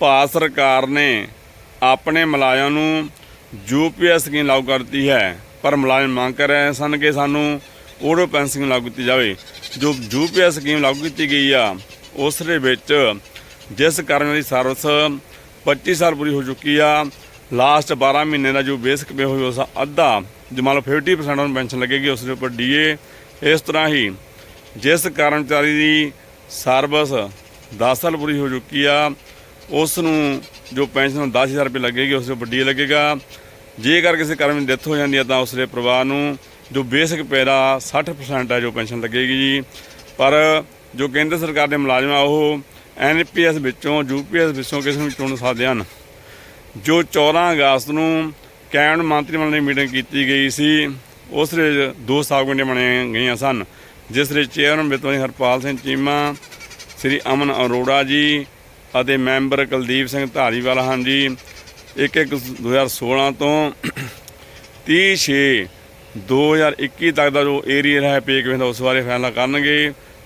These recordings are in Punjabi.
ਭਾਰਤ ਸਰਕਾਰ ਨੇ ਆਪਣੇ ਮੁਲਾਜ਼ਮਾਂ ਨੂੰ ਯੂਪੀਐਸ ਸਕੀਮ ਲਾਗੂ ਕਰਤੀ ਹੈ, ਪਰ ਮੁਲਾਜ਼ਮ ਮੰਗ ਕਰ ਰਹੇ ਸਨ ਕਿ ਸਾਨੂੰ ਓਡੋ ਪੈਨਸ਼ਨ ਲਾਗੂ ਕੀਤੀ ਜਾਵੇ। ਜੋ ਯੂਪੀਐਸ ਸਕੀਮ ਲਾਗੂ ਕੀਤੀ ਗਈ ਆ ਉਸ ਦੇ ਵਿੱਚ ਜਿਸ ਕਰਮਚਾਰੀ ਦੀ ਸਰਵਿਸ 25 ਸਾਲ ਪੂਰੀ ਹੋ ਚੁੱਕੀ ਆ ਲਾਸਟ 12 ਮਹੀਨੇ ਦਾ ਜੋ ਬੇਸਿਕ ਪੇ ਹੋਈ ਉਸ ਅੱਧਾ ਜੇ ਮੰਨ ਲਓ 50% ਉਹਨੂੰ ਪੈਨਸ਼ਨ ਲੱਗੇਗੀ ਉਸ ਦੇ ਉੱਪਰ ਡੀਏ ਇਸ ਤਰ੍ਹਾਂ ਹੀ ਜਿਸ ਕਰਮਚਾਰੀ ਦੀ ਸਰਵਿਸ 10 ਸਾਲ ਪੂਰੀ ਹੋ ਚੁੱਕੀ ਆ ਉਸ ਨੂੰ ਜੋ ਪੈਨਸ਼ਨ 10000 ਰੁਪਏ ਲੱਗੇਗੀ ਉਸ ਦੇ ਉੱਪਰ ਲੱਗੇਗਾ। ਜੇਕਰ ਕਿਸੇ ਕਰਮਚਾਰੀ ਦੀ ਡੈਥ ਹੋ ਜਾਂਦੀ ਹੈ, ਤਾਂ ਉਸਦੇ ਪਰਿਵਾਰ ਨੂੰ ਜੋ ਬੇਸਿਕ ਪੈਦਾ ਦਾ 60% ਹੈ ਜੋ ਪੈਨਸ਼ਨ ਲੱਗੇਗੀ ਜੀ। ਪਰ ਜੋ ਕੇਂਦਰ ਸਰਕਾਰ ਦੇ ਮੁਲਾਜ਼ਮ ਆ, ਉਹ ਐਨਪੀਐਸ ਵਿੱਚੋਂ ਯੂਪੀਐਸ ਵਿੱਚੋਂ ਕਿਸੇ ਨੂੰ ਚੁਣ ਸਕਦੇ ਹਨ। ਜੋ 14 ਅਗਸਤ ਨੂੰ ਕੈਬਨਿਟ ਮੰਤਰੀ ਮੰਡਲ ਦੀ ਮੀਟਿੰਗ ਕੀਤੀ ਗਈ ਸੀ, ਉਸ ਦੇ ਦੋ ਸਾਬ ਕਮੇਟੀਆਂ ਬਣਾਈਆਂ ਗਈਆਂ ਸਨ, ਜਿਸ ਦੇ ਚੇਅਰਮੈਨ ਬਿਤਵਾਨੀ ਹਰਪਾਲ ਸਿੰਘ ਚੀਮਾ, ਸ੍ਰੀ ਅਮਨ ਅਰੋੜਾ ਜੀ ਅਤੇ ਮੈਂਬਰ ਕੁਲਦੀਪ ਸਿੰਘ ਧਾਰੀਵਾਲ ਹਨ ਜੀ 1 1 2016 ਤੋਂ 30 6 2021 ਤੱਕ ਦਾ ਜੋ ਏਰੀਆ ਹੈ ਪੇ ਉਸ ਬਾਰੇ ਫੈਸਲਾ ਕਰਨਗੇ।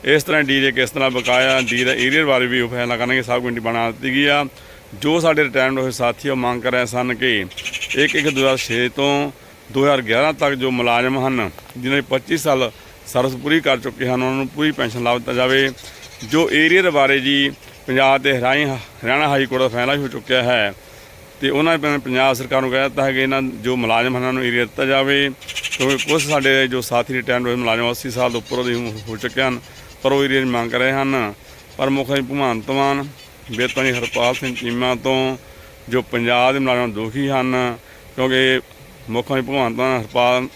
ਇਸ ਤਰ੍ਹਾਂ ਡੀ ਦੇ ਕਿਸ ਤਰ੍ਹਾਂ ਬਕਾਇਆ, ਡੀ ਦਾ ਏਰੀਆ ਬਾਰੇ ਵੀ ਉਹ ਫੈਸਲਾ ਕਰਨਗੇ, ਸਭ ਕਮੇਟੀ ਬਣਾ ਦਿੱਤੀ ਗਈ ਆ। ਜੋ ਸਾਡੇ ਰਿਟਾਇਰਡ ਹੋਏ ਸਾਥੀ ਉਹ ਮੰਗ ਕਰ ਰਹੇ ਸਨ ਕਿ 1 1 2006 ਤੋਂ 2011 ਤੱਕ ਜੋ ਮੁਲਾਜ਼ਮ ਹਨ, ਜਿਨ੍ਹਾਂ ਨੇ 25 ਸਾਲ ਸਰਵਿਸ ਪੂਰੀ ਕਰ ਚੁੱਕੇ ਹਨ, ਉਹਨਾਂ ਨੂੰ ਪੂਰੀ ਪੈਨਸ਼ਨ ਲਾਭ ਦਿੱਤਾ ਜਾਵੇ। ਜੋ ਏਰੀਆ ਬਾਰੇ ਜੀ ਪੰਜਾਬ ਤੇ ਹਰਿਆਈ ਹਰਿਆਣਾ ਹਾਈ ਕੋਰਟ ਦਾ ਫੈਸਲਾ ਵੀ ਹੋ ਚੁੱਕਿਆ ਹੈ। ਤੇ ਉਹਨਾਂ ਨੇ ਪੰਜਾਬ ਸਰਕਾਰ ਨੂੰ ਕਹਿ ਦਿੱਤਾ ਹੈ ਕਿ ਇਹਨਾਂ ਜੋ ਮੁਲਾਜ਼ਮ ਹਨ, ਉਹਨਾਂ ਨੂੰ ਏਰੀਆ ਦਿੱਤਾ ਜਾਵੇ। ਕਿਉਂਕਿ ਕੁਝ ਸਾਡੇ ਜੋ ਸਾਥੀ ਰਿਟਾਇਰਡ ਹੋਏ ਮੁਲਾਜ਼ਮ 80 ਸਾਲ ਤੋਂ ਉੱਪਰ ਦੇ ਹੋ ਚੁੱਕੇ ਹਨ, ਪਰ ਉਹ ਏਰੀਆ ਦੀ ਮੰਗ ਕਰ ਰਹੇ ਹਨ। ਪਰ ਮੁੱਖ ਮੰਤਰੀ ਭਗਵੰਤ ਮਾਨ ਬੇਤਾਨੀ ਹਰਪਾਲ ਸਿੰਘ ਚੀਮਾ ਤੋਂ ਜੋ ਪੰਜਾਬ ਦੇ ਮੁਲਾਜ਼ਮ ਦੁਖੀ ਹਨ, ਕਿਉਂਕਿ ਮੁੱਖ ਮੰਤਰੀ ਭਗਵੰਤ ਮਾਨ ਹਰਪਾਲ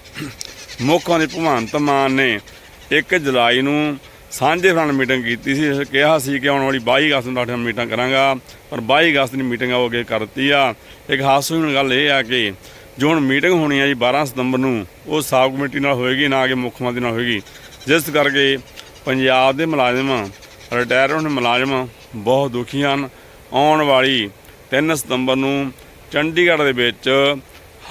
ਮੁੱਖ ਮੰਤਰੀ ਭਗਵੰਤ ਮਾਨ ਨੇ 1 ਜੁਲਾਈ ਨੂੰ ਸਾਂਝੇ ਫਰੰਟ ਮੀਟਿੰਗ ਕੀਤੀ ਸੀ ਕਿਹਾ ਸੀ ਕਿ ਆਉਣ ਵਾਲੀ 22 ਅਗਸਤ ਨੂੰ ਤੁਹਾਡੇ ਨਾਲ ਮੀਟਿੰਗ ਕਰਾਂਗਾ, ਪਰ 22 ਅਗਸਤ ਦੀ ਮੀਟਿੰਗ ਆ, ਉਹ ਅੱਗੇ ਕਰ ਦਿੱਤੀ ਆ। ਇੱਕ ਹਾਸੋਹੀਣ ਗੱਲ ਇਹ ਆ ਕਿ ਜੋ ਹੁਣ ਮੀਟਿੰਗ ਹੋਣੀ ਆ ਜੀ 12 ਸਤੰਬਰ ਨੂੰ, ਉਹ ਸਾਬ ਕਮੇਟੀ ਨਾਲ ਹੋਏਗੀ, ਨਾ ਕਿ ਮੁੱਖ ਮੰਤਰੀ ਨਾਲ ਹੋਏਗੀ। ਜਿਸ ਕਰਕੇ ਪੰਜਾਬ ਦੇ ਮੁਲਾਜ਼ਮ ਰਿਟਾਇਰ ਹੋਣ ਮੁਲਾਜ਼ਮ ਬਹੁਤ ਦੁਖੀ ਹਨ। ਆਉਣ ਵਾਲੀ 3 ਸਤੰਬਰ ਨੂੰ ਚੰਡੀਗੜ੍ਹ ਦੇ ਵਿੱਚ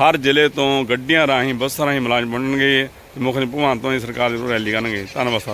ਹਰ ਜ਼ਿਲ੍ਹੇ ਤੋਂ ਗੱਡੀਆਂ ਰਾਹੀਂ, ਬੱਸਾਂ ਰਾਹੀਂ ਮੁਲਾਜ਼ਮ ਬਣਨਗੇ। ਮੁੱਖ ਮੰਤਰੀ ਭਗਵੰਤ ਮਾਨ ਦੀ ਸਰਕਾਰ ਦੇ ਰੈਲੀ ਕਰਨਗੇ। ਧੰਨਵਾਦ, ਸਰ।